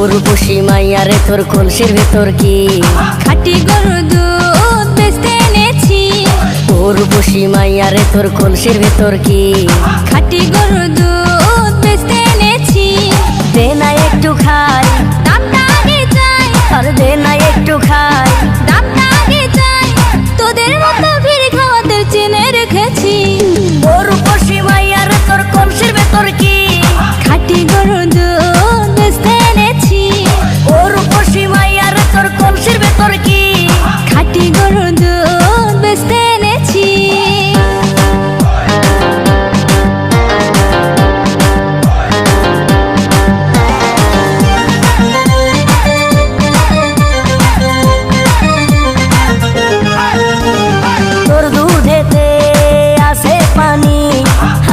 উর্বশী মাইয়ারে তোর কলসির ভেতর কি? খাটি গরু দুধ বেচতে এনেছি। উর্বশী মাইয়ারে তোর কলসির ভেতর কি? খাটি গরু দুধ বেচতে এনেছি। দে না একটু খাই।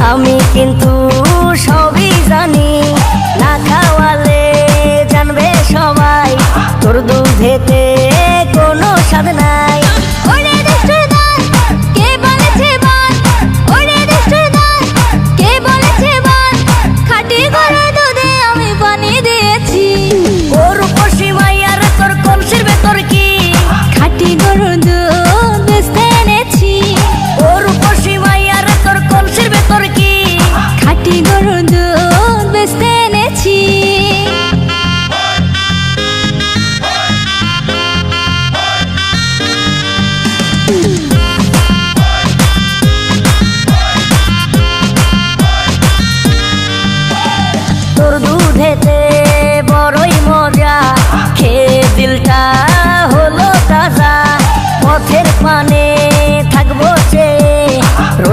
আমি কিন্তু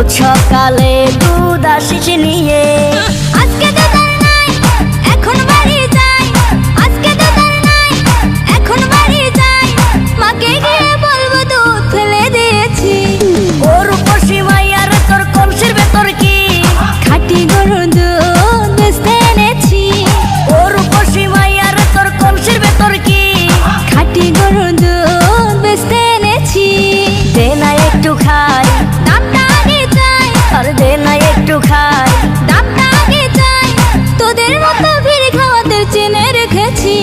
সকালে দুধ আসিস নিয়ে। আজকে এখন বাড়ি যাই। আজকে এখন বাড়ি যাই। মাকে গিয়ে বল মতো ভিড় খাওয়াতে চেনে রেখেছি।